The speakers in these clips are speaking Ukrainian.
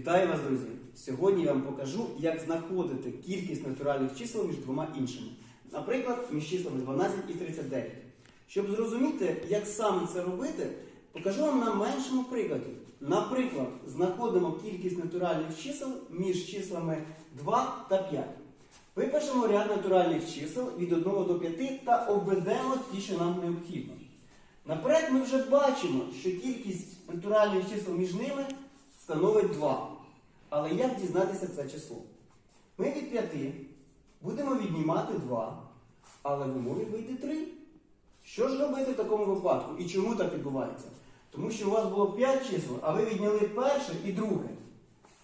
Вітаю вас, друзі! Сьогодні я вам покажу, як знаходити кількість натуральних чисел між двома іншими. Наприклад, між числами 12 і 39. Щоб зрозуміти, як саме це робити, покажу вам на меншому прикладі. Наприклад, знаходимо кількість натуральних чисел між числами 2 та 5. Випишемо ряд натуральних чисел від 1 до 5 та обведемо ті, що нам необхідно. Наперед ми вже бачимо, що кількість натуральних чисел між ними становить 2. Але як дізнатися це число? Ми від 5 будемо віднімати 2, але в умові вийде 3. Що ж робити в такому випадку і чому так відбувається? Тому що у вас було 5 чисел, а ви відняли перше і друге.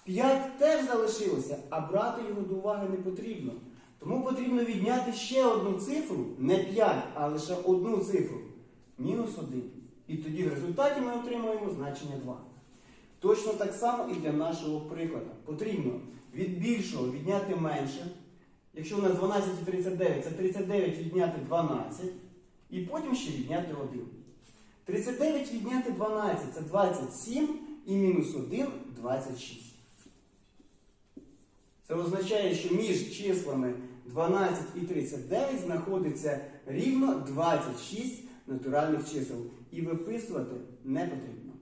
5 теж залишилося, а брати його до уваги не потрібно. Тому потрібно відняти ще одну цифру, не 5, а лише одну цифру. Мінус 1. І тоді в результаті ми отримаємо значення 2. Точно так само і для нашого прикладу. Потрібно від більшого відняти менше. Якщо у нас 12 і 39, це 39 відняти 12. І потім ще відняти 1. 39 відняти 12 це 27 і мінус 1 26. Це означає, що між числами 12 і 39 знаходиться рівно 26 натуральних чисел. І виписувати не потрібно.